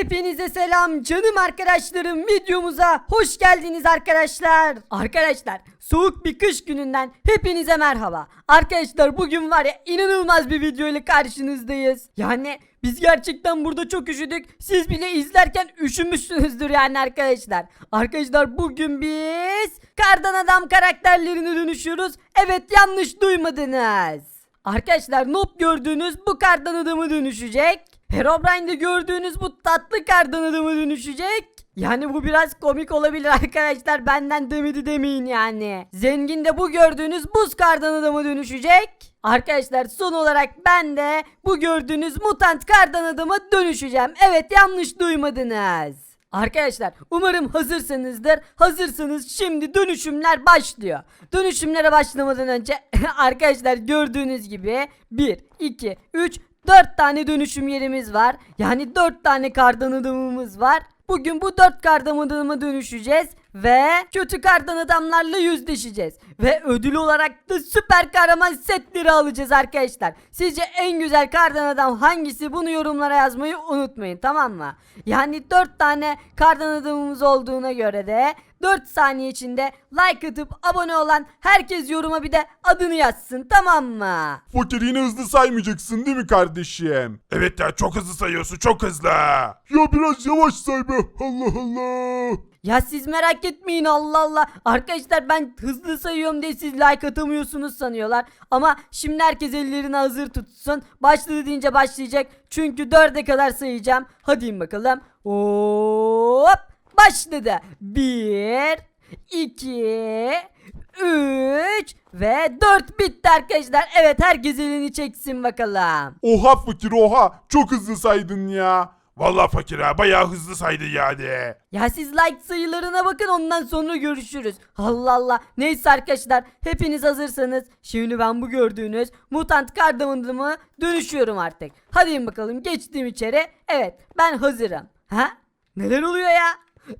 Hepinize selam canım arkadaşlarım videomuza hoş geldiniz arkadaşlar. Arkadaşlar soğuk bir kış gününden hepinize merhaba. Arkadaşlar bugün var ya inanılmaz bir video ile karşınızdayız. Yani biz gerçekten burada çok üşüdük. Siz bile izlerken üşümüşsünüzdür yani arkadaşlar. Arkadaşlar bugün biz kardan adam karakterlerine dönüşüyoruz. Evet yanlış duymadınız. Arkadaşlar Noob gördüğünüz bu kardan adamı dönüşecek. Herobrine'de gördüğünüz bu tatlı kardan adamı dönüşecek. Yani bu biraz komik olabilir arkadaşlar benden demedi demeyin yani. Zengin de bu gördüğünüz buz kardan adamı dönüşecek. Arkadaşlar son olarak ben de bu gördüğünüz mutant kardan adama dönüşeceğim. Evet yanlış duymadınız. Arkadaşlar umarım hazırsınızdır. Hazırsanız şimdi dönüşümler başlıyor. Dönüşümlere başlamadan önce arkadaşlar gördüğünüz gibi 1, 2, 3, 4 tane dönüşüm yerimiz var. Yani 4 tane kardan adamımız var. Bugün bu 4 kardan adama dönüşeceğiz ve kötü kardan adamlarla yüzleşeceğiz. Ve ödül olarak da süper kahraman setleri alacağız arkadaşlar. Sizce en güzel kardan adam hangisi bunu yorumlara yazmayı unutmayın tamam mı? Yani 4 tane kardan adamımız olduğuna göre de 4 saniye içinde like atıp abone olan herkes yoruma bir de adını yazsın tamam mı? Fakir yine hızlı saymayacaksın değil mi kardeşim? Evet ya çok hızlı sayıyorsun çok hızlı. Ya biraz yavaş say be Allah Allah. Ya siz merak etmeyin Allah Allah. Arkadaşlar ben hızlı sayıyorum diye siz like atamıyorsunuz sanıyorlar. Ama şimdi herkes ellerini hazır tutsun. Başladı deyince başlayacak. Çünkü dörde kadar sayacağım. Hadi bakalım. Hop. Başladı. Bir, iki, üç ve dört bitti arkadaşlar. Evet herkes elini çeksin bakalım. Oha fakir oha çok hızlı saydın ya. Vallahi fakir ha bayağı hızlı saydı yani. Ya siz like sayılarına bakın ondan sonra görüşürüz. Allah Allah. Neyse arkadaşlar hepiniz hazırsanız şimdi ben bu gördüğünüz mutant kardamanımı dönüşüyorum artık. Hadi bakalım geçtim içeri. Evet ben hazırım. Ha? Neler oluyor ya?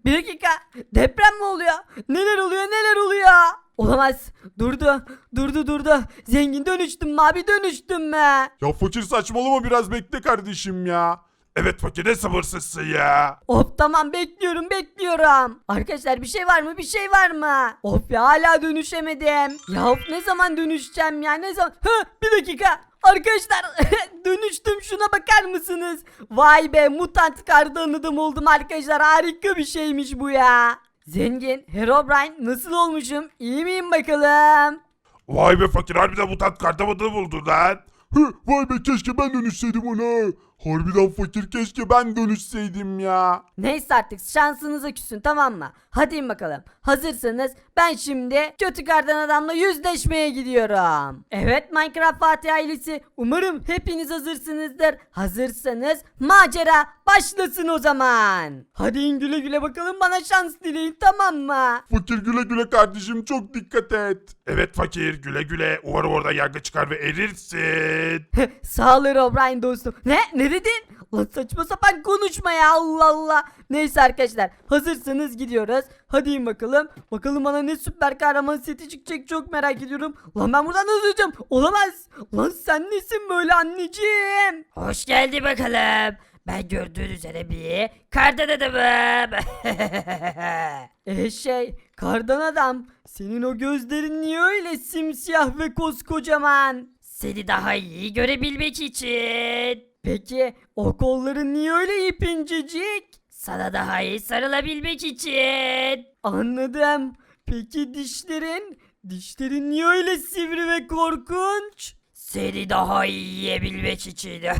Bir dakika. Deprem mi oluyor? Neler oluyor neler oluyor? Olamaz. Durdu. Durdu durdu. Zengin dönüştüm mü abi dönüştüm mü? Ya fakir saçmalama biraz bekle kardeşim ya. Evet fakir ne sabırsızsın ya. Hop tamam bekliyorum bekliyorum. Arkadaşlar bir şey var mı bir şey var mı? Of ya hala dönüşemedim. Ya of ne zaman dönüşeceğim ya ne zaman? Hı bir dakika. Arkadaşlar dönüştüm şuna bakar mısınız? Vay be mutant kardan adam oldum arkadaşlar harika bir şeymiş bu ya. Zengin, Herobrine nasıl olmuşum? İyi miyim bakalım? Vay be fakir harbiden mutant kardamadını buldun lan. Hı, vay be keşke ben dönüşseydim ona. Harbiden fakir keşke ben dönüşseydim ya. Neyse artık şansınıza küsün tamam mı? Hadi bakalım. Hazırsanız ben şimdi kötü kardan adamla yüzleşmeye gidiyorum. Evet Minecraft Fatih ailesi umarım hepiniz hazırsınızdır. Hazırsanız macera başlasın o zaman. Hadi güle güle bakalım bana şans dileyin tamam mı? Fakir güle güle kardeşim çok dikkat et. Evet fakir güle güle. Umarım orada yangın çıkar ve erirsin. Sağ ol O'Brien dostum. Ne? Ne dedin? Lan saçma sapan konuşma ya Allah Allah. Neyse arkadaşlar hazırsanız gidiyoruz. Hadi bakalım. Bakalım bana ne süper kahraman seti çıkacak çok merak ediyorum. Lan ben buradan nasıl öleceğim? Olamaz. Lan sen nesin böyle anneciğim? Hoş geldi bakalım. Ben gördüğün üzere bir kardan adamım. E şey kardan adam senin o gözlerin niye öyle simsiyah ve koskocaman? Seni daha iyi görebilmek için. Peki o kolların niye öyle ip incecik? Sana daha iyi sarılabilmek için. Anladım. Peki dişlerin? Dişlerin niye öyle sivri ve korkunç? Seni daha iyi yiyebilmek için.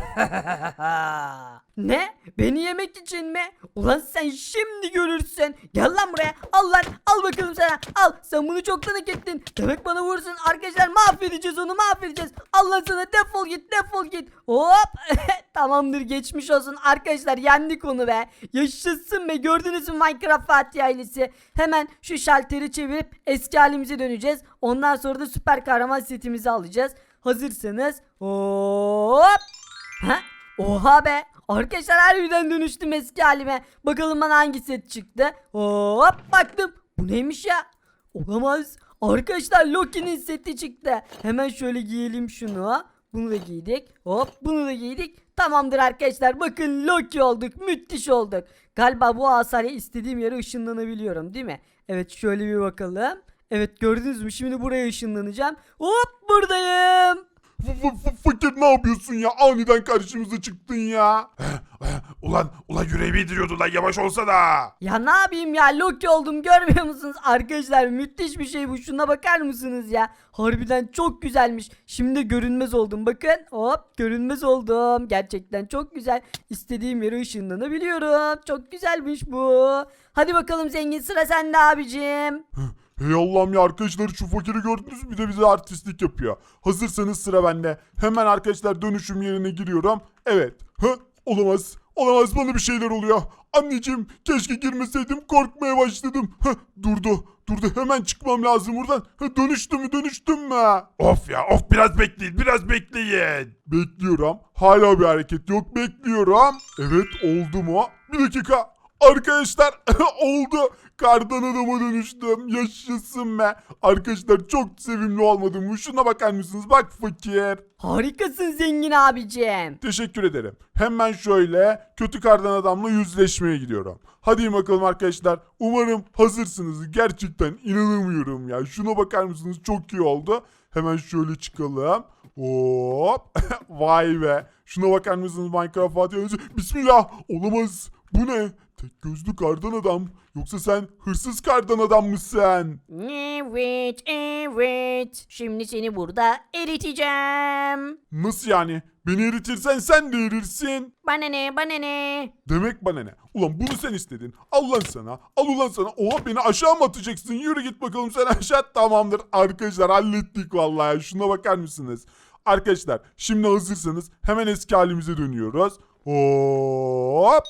Ne? Beni yemek için mi? Ulan sen şimdi görürsün. Gel lan buraya. Al lan. Al bakalım sana. Al. Sen bunu çoktan hak ettin. Demek bana vursun. Arkadaşlar mahvedeceğiz onu mahvedeceğiz. Allah sana defol git defol git. Hop. Tamamdır geçmiş olsun. Arkadaşlar yendik onu be. Yaşasın be. Gördünüz mü Minecraft Fatih ailesi. Hemen şu şalteri çevirip eski halimize döneceğiz. Ondan sonra da süper kahraman setimizi alacağız. Hazırsanız. Hop. Ha? Oha be. Arkadaşlar harbiden dönüştüm eski halime. Bakalım bana hangi set çıktı. Hop baktım. Bu neymiş ya? Olamaz. Arkadaşlar Loki'nin seti çıktı. Hemen şöyle giyelim şunu. Bunu da giydik. Hop bunu da giydik. Tamamdır arkadaşlar bakın Loki olduk müthiş olduk. Galiba bu asayla istediğim yere ışınlanabiliyorum değil mi? Evet şöyle bir bakalım. Evet gördünüz mü şimdi buraya ışınlanacağım. Hop buradayım. F- f- f- fakir ne yapıyorsun ya? Aniden karşımıza çıktın ya. ulan ulan yüreğimi indiriyordu lan yavaş olsa da. Ya ne yapayım ya Loki oldum görmüyor musunuz? Arkadaşlar müthiş bir şey bu şuna bakar mısınız ya? Harbiden çok güzelmiş. Şimdi görünmez oldum bakın. Hop görünmez oldum. Gerçekten çok güzel. İstediğim yere ışınlanabiliyorum. Çok güzelmiş bu. Hadi bakalım zengin sıra sende abicim. Hey Allah'ım ya arkadaşlar şu fakiri gördünüz mü? Bir de bize artistlik yapıyor. Hazırsanız sıra bende. Hemen arkadaşlar dönüşüm yerine giriyorum. Evet. Hı? Olamaz. Olamaz bana bir şeyler oluyor. Anneciğim keşke girmeseydim korkmaya başladım. Hı? Durdu. Durdu hemen çıkmam lazım buradan. Hı, dönüştü mü dönüştüm mü? Of ya of biraz bekleyin biraz bekleyin. Bekliyorum. Hala bir hareket yok bekliyorum. Evet oldu mu? Bir dakika. Arkadaşlar oldu. Kardan adama dönüştüm. Yaşasın be. Arkadaşlar çok sevimli olmadım mı? Şuna bakar mısınız? Bak fakir. Harikasın zengin abicim. Teşekkür ederim. Hemen şöyle kötü kardan adamla yüzleşmeye gidiyorum. Hadi bakalım arkadaşlar. Umarım hazırsınız. Gerçekten inanamıyorum ya. Şuna bakar mısınız? Çok iyi oldu. Hemen şöyle çıkalım. Hop. Vay be. Şuna bakar mısınız Minecraft Fatih? Bismillah. Olamaz. Bu ne? Tek gözlü kardan adam. Yoksa sen hırsız kardan adam mısın? Evet evet. Şimdi seni burada eriteceğim. Nasıl yani? Beni eritirsen sen de erirsin. Bana ne bana ne. Demek bana ne? Ulan bunu sen istedin. Al lan sana. Al ulan sana. Oha beni aşağı mı atacaksın? Yürü git bakalım sen aşağı. Tamamdır. Arkadaşlar hallettik vallahi. Şuna bakar mısınız? Arkadaşlar şimdi hazırsanız hemen eski halimize dönüyoruz. Hop.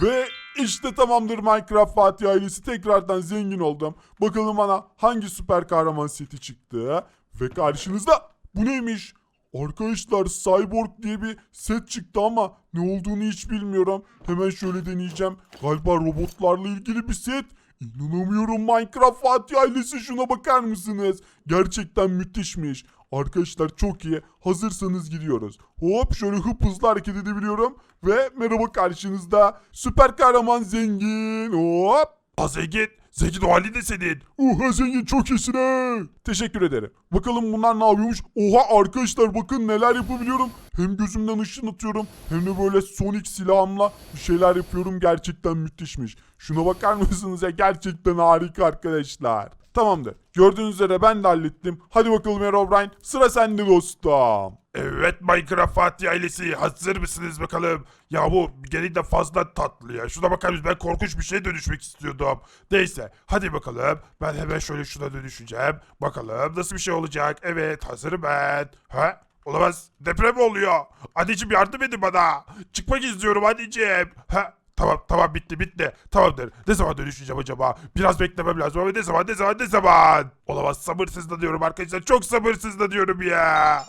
Ve işte tamamdır Minecraft Fatih ailesi tekrardan zengin oldum. Bakalım bana hangi süper kahraman seti çıktı. Ve karşınızda bu neymiş? Arkadaşlar Cyborg diye bir set çıktı ama ne olduğunu hiç bilmiyorum. Hemen şöyle deneyeceğim. Galiba robotlarla ilgili bir set. İnanamıyorum Minecraft Fatih ailesi şuna bakar mısınız? Gerçekten müthişmiş. Arkadaşlar çok iyi. Hazırsanız gidiyoruz. Hop şöyle hıp hızlı hareket edebiliyorum. Ve merhaba karşınızda süper kahraman zengin. Hop. Ha zengin. Zengin o hali de senin. Oha zengin çok iyisin ha. Teşekkür ederim. Bakalım bunlar ne yapıyormuş? Oha arkadaşlar bakın neler yapabiliyorum. Hem gözümden ışın atıyorum hem de böyle sonik silahımla bir şeyler yapıyorum. Gerçekten müthişmiş. Şuna bakar mısınız ya? Gerçekten harika arkadaşlar. Tamamdır. Gördüğünüz üzere ben de hallettim. Hadi bakalım Herobrine. Sıra sende dostum. Evet Minecraft Fatih ailesi hazır mısınız bakalım? Ya bu gelin de fazla tatlı ya. Şuna bakar mısınız? Ben korkunç bir şeye dönüşmek istiyordum. Neyse hadi bakalım. Ben hemen şöyle şuna dönüşeceğim. Bakalım nasıl bir şey olacak. Evet hazırım ben. Ha? Olamaz. Deprem oluyor. Anneciğim yardım edin bana. Çıkmak istiyorum anneciğim. Ha? Tamam tamam bitti bitti. Tamamdır. Ne zaman dönüşeceğim acaba? Biraz beklemem lazım ama ne zaman ne zaman ne zaman? Olamaz sabırsızlanıyorum arkadaşlar. Çok sabırsızlanıyorum ya.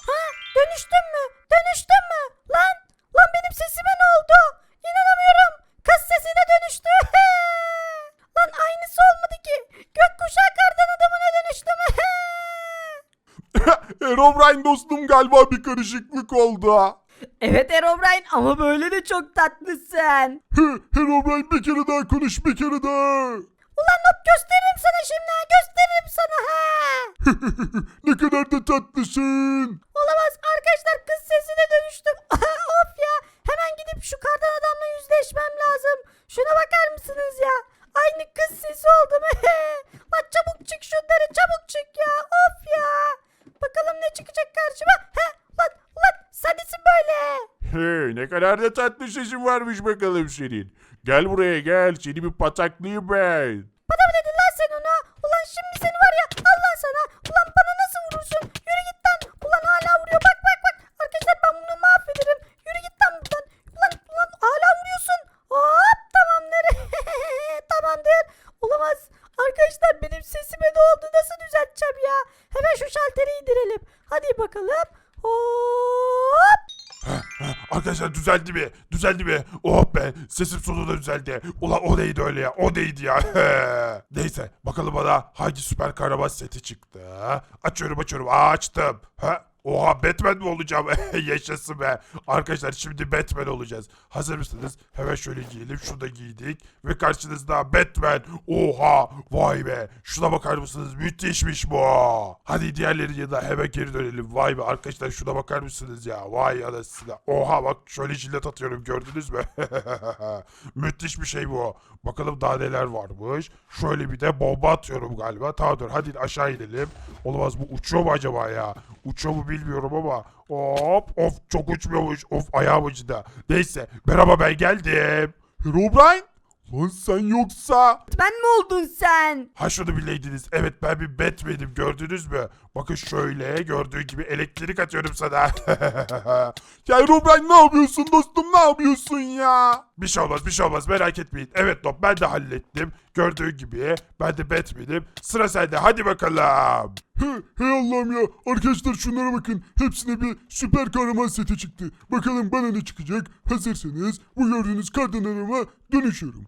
Dönüştün mü? Dönüştün mü? Lan lan benim sesime ne oldu? İnanamıyorum. Kız sesi de dönüştü. lan aynısı olmadı ki. Gökkuşağı kardan adamına dönüştüm. Herobrine dostum galiba bir karışıklık oldu. Evet Herobrine ama böyle de çok tatlısın. Hı, Herobrine bir kere daha konuş bir kere daha. Ulan hop gösteririm sana şimdi ha. Gösteririm sana ha. ne kadar da tatlısın. Olamaz arkadaşlar kız sesine dönüştüm. of ya. Hemen gidip şu kardan adamla yüzleşmem lazım. Şuna bakar mısınız ya? Aynı kız sesi oldum. Lan çabuk çık şunları çabuk çık ya. Of ya. Bakalım ne çıkacak karşıma. Böyle? Hey, ne kadar da tatlı sesin varmış bakalım senin. Gel buraya gel seni bir pataklayayım ben. Bana mı dedin lan sen ona? Ulan şimdi seni var ya Allah sana. Ulan bana nasıl vurursun? Yürü git lan. Ulan hala vuruyor. Bak Arkadaşlar düzeldi mi? Düzeldi mi? Oh be sesim sonunda düzeldi. Ulan o neydi öyle ya? O neydi ya? Neyse bakalım bana hangi süper kahraman seti çıktı. Açıyorum açıyorum. Aa, açtım. Ha? Oha Batman mi olacağım? Yaşasın be. Arkadaşlar şimdi Batman olacağız. Hazır mısınız? Hemen şöyle giyelim. Şurada giydik. Ve karşınızda Batman. Oha. Vay be. Şuna bakar mısınız? Müthişmiş bu. Hadi diğerleri yanına hemen geri dönelim. Vay be arkadaşlar şuna bakar mısınız ya? Vay anasını. Oha bak şöyle jilet atıyorum gördünüz mü? Müthiş bir şey bu. Bakalım daha neler varmış. Şöyle bir de bomba atıyorum galiba. Tamam dur hadi aşağı inelim. Olamaz bu uçuyor mu acaba ya? Uçuyor mu bilmiyorum ama. Hop of çok uçmuyormuş. Of ayağım acıdı. Neyse merhaba ben geldim. Herobrine? Lan sen yoksa... Ben mi oldun sen? Ha şunu bileydiniz. Evet ben bir Batman'im gördünüz mü? Bakın şöyle gördüğün gibi elektrik atıyorum sana. ya Herobrine ne yapıyorsun dostum ne yapıyorsun ya? Bir şey olmaz bir şey olmaz merak etmeyin. Evet top ben de hallettim. Gördüğün gibi ben de Batman'im. Sıra sende hadi bakalım. He, hey Allah'ım ya. Arkadaşlar şunlara bakın. Hepsine bir süper kahraman seti çıktı. Bakalım bana ne çıkacak. Hazırsanız bu gördüğünüz kardan adama dönüşüyorum.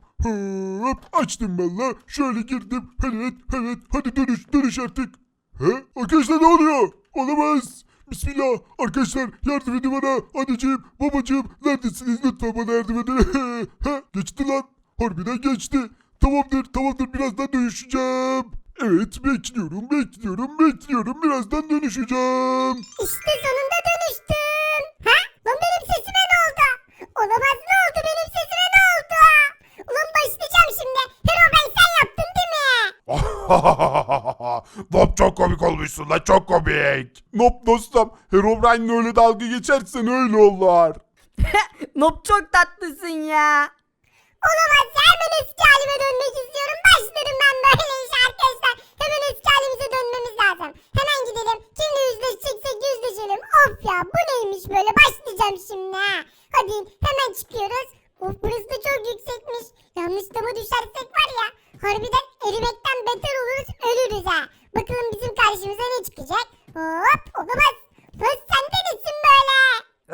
Hop açtım valla. Şöyle girdim. Evet evet hadi dönüş dönüş artık. He? Arkadaşlar ne oluyor? Olamaz. Bismillah. Arkadaşlar yardım edin bana. Anneciğim, babacığım neredesiniz? Lütfen bana yardım edin. ha, geçti lan. Harbiden geçti. Tamamdır tamamdır birazdan dönüşeceğim. Evet bekliyorum bekliyorum bekliyorum birazdan dönüşeceğim. İşte sonunda dönüştüm. Ha? Lan benim sesime ne oldu? Olamaz ne oldu benim sesime ne oldu? Ulan başlayacağım şimdi. Herobrine sen yaptın değil mi? Nop çok komik olmuşsun lan çok komik. Nop dostum Herobrine'le öyle dalga geçersen öyle olur. Nop çok tatlısın ya. Olamaz ya hemen eski halime dönmek istiyorum. Başlarım ben böyle işe arkadaşlar. Hemen eski halimize dönmemiz lazım. Hemen gidelim. Kimle yüzleşeceksek yüzleşelim. Of ya bu neymiş böyle başlayacağım şimdi ha. Hadi hemen çıkıyoruz. Of burası da çok yüksekmiş. Yanlış dama düşersek var ya. Harbiden erimekten beter oluruz ölürüz ha. Bakalım bizim karşımıza ne çıkacak. Hop olamaz. Lan sen de nesin böyle?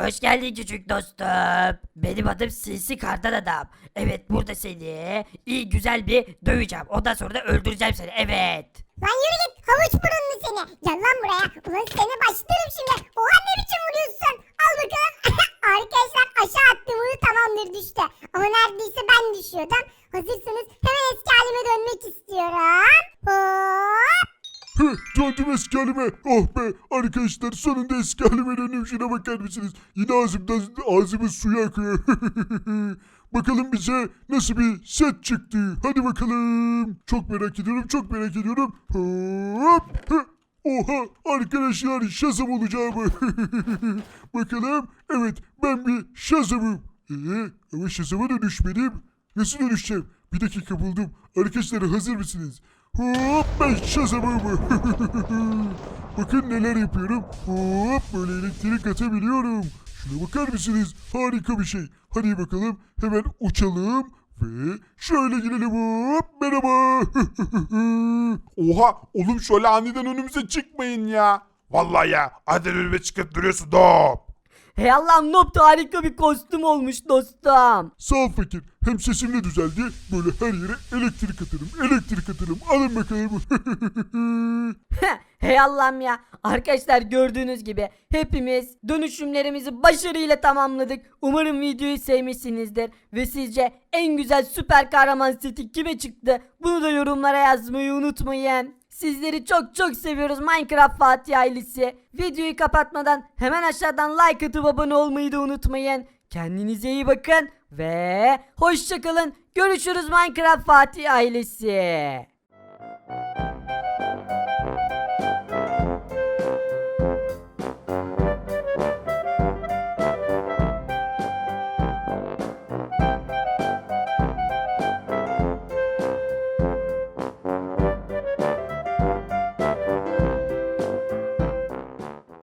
Hoş geldin küçük dostum. Benim adım Sinsi Kardan Adam. Evet burada seni iyi güzel bir döveceğim. Ondan sonra da öldüreceğim seni. Evet. Lan yürü git havuç burunlu seni. Gel lan buraya. Ulan seni başlarım şimdi. Oha ne biçim vuruyorsun. Al bakalım. Arkadaşlar aşağı attım bunu tamamdır düştü. Ama neredeyse ben düşüyordum. Hazırsanız hemen eski halime dönmek istiyorum. Hop. Heh, döndüm eski halime. Oh be arkadaşlar sonunda eski halime döndüm. Şuna bakar mısınız? Yine ağzımdan ağzımın suyu akıyor. bakalım bize nasıl bir set çıktı. Hadi bakalım. Çok merak ediyorum çok merak ediyorum. Hop. Heh. Oha arkadaşlar şazam olacağım. bakalım. Evet ben bir şazamım. Ee, ama şazama dönüşmedim. Nasıl dönüşeceğim? Bir dakika buldum. Arkadaşlar hazır mısınız? Hop ben şazamım. Bakın neler yapıyorum. Hop böyle elektrik atabiliyorum. Şuna bakar mısınız? Harika bir şey. Hadi bakalım hemen uçalım. Ve şöyle girelim hop merhaba. Oha oğlum şöyle aniden önümüze çıkmayın ya. Vallahi ya aniden önüme çıkıp duruyorsun dop. Hey Allah'ım Nop da harika bir kostüm olmuş dostum. Sağ ol fakir. Hem sesim de düzeldi. Böyle her yere elektrik atarım. Elektrik atarım. Alın bakalım. hey Allah'ım ya. Arkadaşlar gördüğünüz gibi hepimiz dönüşümlerimizi başarıyla tamamladık. Umarım videoyu sevmişsinizdir. Ve sizce en güzel süper kahraman seti kime çıktı? Bunu da yorumlara yazmayı unutmayın. Sizleri çok çok seviyoruz Minecraft Fatih ailesi. Videoyu kapatmadan hemen aşağıdan like atıp abone olmayı da unutmayın. Kendinize iyi bakın ve hoşçakalın. Görüşürüz Minecraft Fatih ailesi.